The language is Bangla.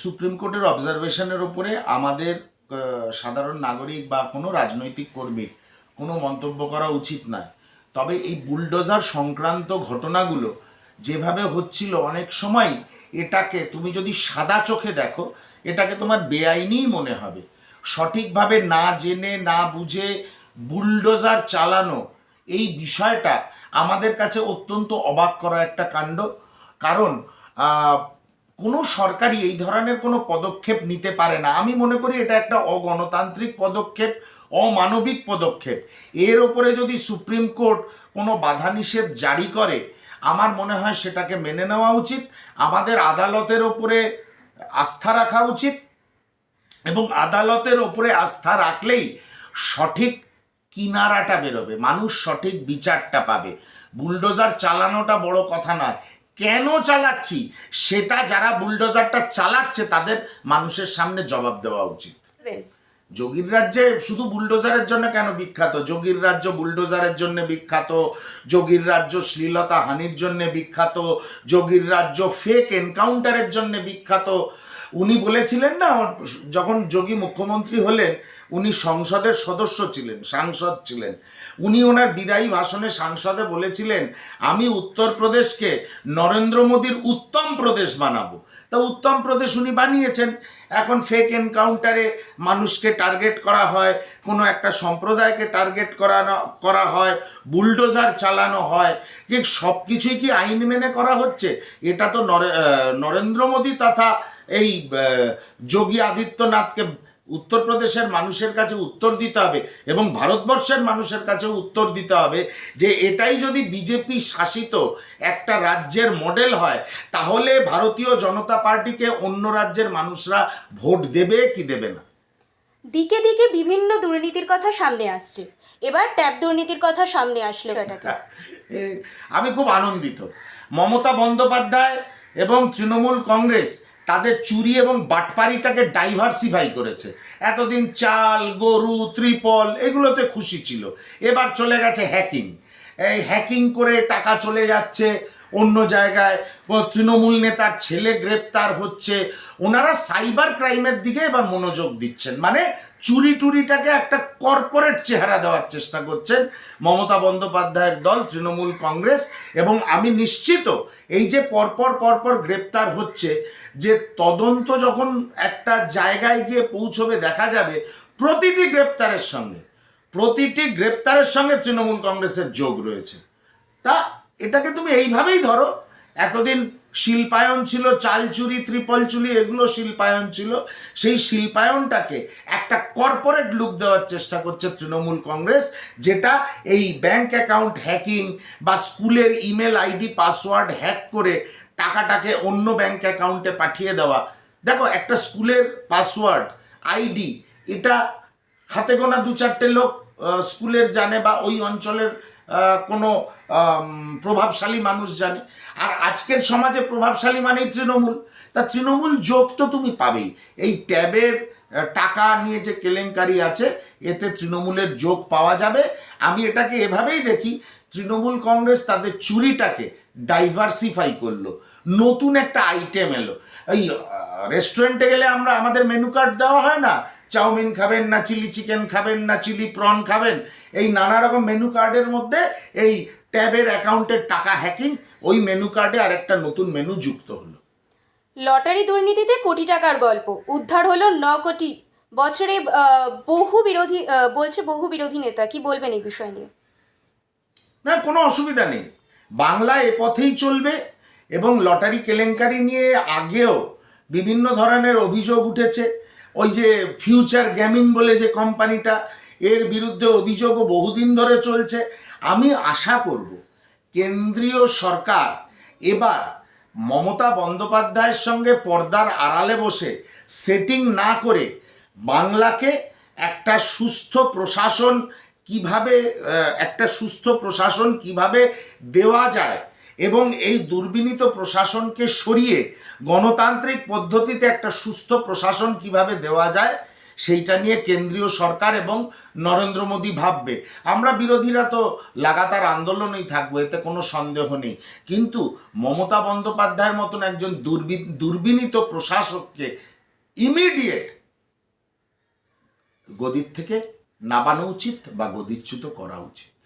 সুপ্রিম কোর্টের অবজারভেশনের ওপরে আমাদের সাধারণ নাগরিক বা কোনো রাজনৈতিক কর্মীর কোনো মন্তব্য করা উচিত নয়। তবে এই বুলডোজার সংক্রান্ত ঘটনাগুলো যেভাবে হচ্ছিল অনেক সময় এটাকে তুমি যদি সাদা চোখে দেখো, এটাকে তোমার বেআইনিই মনে হবে। সঠিকভাবে না জেনে, না বুঝে বুলডোজার চালানো এই বিষয়টা আমাদের কাছে অত্যন্ত অবাক করা একটা কাণ্ড। কারণ কোনো সরকারই এই ধরনের কোনো পদক্ষেপ নিতে পারে না। আমি মনে করি এটা একটা অগণতান্ত্রিক পদক্ষেপ, অমানবিক পদক্ষেপ। এর ওপরে যদি সুপ্রিম কোর্ট কোনো বাধা নিষেধ জারি করে, আমার মনে হয় সেটাকে মেনে নেওয়া উচিত, আমাদের আদালতের ওপরে আস্থা রাখা উচিত এবং আদালতের ওপরে আস্থা রাখলেই সঠিক কিনারাটা বেরোবে, মানুষ সঠিক বিচারটা পাবে। বুলডোজার চালানোটা বড় কথা নয় কেন চালাচ্ছি? সেটা যারা বুলডোজারটা চালাচ্ছে তাদের মানুষের সামনে জবাব দেওয়া উচিত। যোগীর রাজ্যে শুধু বুলডোজারের জন্য কেন বিখ্যাত? যোগীর রাজ্য বুলডোজারের জন্য বিখ্যাত যোগীর রাজ্য শ্লীলতা হানির জন্য বিখ্যাত যোগীর রাজ্য ফেক এনকাউন্টারের জন্য বিখ্যাত উনি বলেছিলেন না, যখন যোগী মুখ্যমন্ত্রী হলেন, উনি সংসদের সদস্য ছিলেন, সাংসদ ছিলেন। উনি ওনার বিদায়ী ভাষণে সাংসদে বলেছিলেন, আমি উত্তরপ্রদেশকে নরেন্দ্র মোদীর উত্তম প্রদেশ বানাবো। তা উত্তম প্রদেশ উনি বানিয়েছেন। এখন ফেক এনকাউন্টারে মানুষকে টার্গেট করা হয়, কোনো একটা সম্প্রদায়কে টার্গেট করানো, করা হয় বুলডোজার চালানো হয়। সব কিছুই কি আইন মেনে করা হচ্ছে? এটা তো নরেন্দ্র মোদী তথা এই যোগী আদিত্যনাথকে উত্তরপ্রদেশের মানুষের কাছে উত্তর দিতে হবে এবং ভারতবর্ষের মানুষের কাছে উত্তর দিতে হবে যে এটাই যদি বিজেপি শাসিত একটা রাজ্যের মডেল হয় তাহলে ভারতীয় জনতা পার্টিকে অন্য রাজ্যের মানুষরা ভোট দেবে কি দেবে না? দিকে দিকে বিভিন্ন দুর্নীতির কথা সামনে আসছে। এবার ট্যাব দুর্নীতির কথা সামনে আসলো। আমি খুব আনন্দিত। মমতা বন্দ্যোপাধ্যায় এবং তৃণমূল কংগ্রেস তাদের চুরি এবং বাটপারিটাকে ডাইভার্সিফাই করেছে। এতদিন চাল, গরু, ত্রিপল, এগুলোতে খুশি ছিল। এবার চলে গেছে হ্যাকিং এই হ্যাকিং করে টাকা চলে যাচ্ছে। অন্য জায়গায় তৃণমূল নেতার ছেলে গ্রেপ্তার হচ্ছে। ওনারা সাইবার ক্রাইমের দিকে এবার মনোযোগ দিচ্ছেন। মানে চুরি টুরিটাকে একটা কর্পোরেট চেহারা দেওয়ার চেষ্টা করছেন মমতা বন্দ্যোপাধ্যায়ের দল, তৃণমূল কংগ্রেস। এবং আমি নিশ্চিত এই যে পরপর পরপর গ্রেপ্তার হচ্ছে, যে তদন্ত যখন একটা জায়গায় গিয়ে পৌঁছবে, দেখা যাবে প্রতিটি গ্রেপ্তারের সঙ্গে, প্রতিটি গ্রেপ্তারের সঙ্গে তৃণমূল কংগ্রেসের যোগ রয়েছে। তা এটাকে তুমি এইভাবেই ধরো। এতদিন শিল্পায়ন ছিল চাল চুরি ত্রিপল চুরি এগুলো শিল্পায়ন ছিল। সেই শিল্পায়নটাকে একটা কর্পোরেট লুক দেওয়ার চেষ্টা করছে তৃণমূল কংগ্রেস, যেটা এই ব্যাংক অ্যাকাউন্ট হ্যাকিং বা স্কুলের ইমেল আইডি পাসওয়ার্ড হ্যাক করে টাকাটাকে অন্য ব্যাংক অ্যাকাউন্টে পাঠিয়ে দেওয়া। দেখো, একটা স্কুলের পাসওয়ার্ড আইডি এটা হাতে গোনা দু চারটে লোক স্কুলের জানে বা ওই অঞ্চলের কোনো প্রভাবশালী মানুষ জানে। আর আজকের সমাজে প্রভাবশালী মানেই তৃণমূল। তা তৃণমূল যোগ তো তুমি পাবেই। এই ট্যাবের টাকা নিয়ে যে কেলেঙ্কারি আছে, এতে তৃণমূলের যোগ পাওয়া যাবে। আমি এটাকে এভাবেই দেখি, তৃণমূল কংগ্রেস তাদের চুরিটাকে ডাইভার্সিফাই করল। নতুন একটা আইটেম এলো। এই রেস্টুরেন্টে গেলে আমরা, আমাদের মেনু কার্ড দেওয়া হয় না? চাউমিন খাবেন না চিলি চিকেন খাবেন না চিলি প্রন খাবেন। এই নানা রকম মেনু কার্ডের মধ্যে এই ট্যাবের অ্যাকাউন্টের টাকা হ্যাকিং ওই মেনু কার্ডে আরেকটা নতুন মেনু যুক্ত হলো। লটারি দুর্নীতিতে কোটি টাকার গল্প। উদ্ধার হলো ন কোটি বছরে বহু বিরোধী বলছে বহু বিরোধী নেতা। কি বলবেন এই বিষয় নিয়ে? না কোনো অসুবিধা নেই। বাংলা এ পথেই চলবে এবং লটারি কেলেঙ্কারি নিয়ে আগেও বিভিন্ন ধরনের অভিযোগ উঠেছে। ওই যে ফিউচার গেমিং বলে যে কোম্পানিটা এর বিরুদ্ধে অভিযোগও বহুদিন ধরে চলছে। আমি আশা করব কেন্দ্রীয় সরকার এবার মমতা বন্দ্যোপাধ্যায়ের সঙ্গে পর্দার আড়ালে বসে সেটিং না করে বাংলাকে একটা সুস্থ প্রশাসন কীভাবে একটা সুস্থ প্রশাসন কীভাবে দেওয়া যায় এবং এই দুর্বিনীত প্রশাসনকে সরিয়ে গণতান্ত্রিক পদ্ধতিতে একটা সুস্থ প্রশাসন কীভাবে দেওয়া যায়, সেইটা নিয়ে কেন্দ্রীয় সরকার এবং নরেন্দ্র মোদী ভাববে। আমরা বিরোধীরা তো লাগাতার আন্দোলনেই থাকব, এতে কোনো সন্দেহ নেই। কিন্তু মমতা বন্দ্যোপাধ্যায়ের মতন একজন দুর্বি, দুর্বিনীত প্রশাসককে ইমিডিয়েট গদির থেকে নামানো উচিত বা গদিচ্যুত করা উচিত।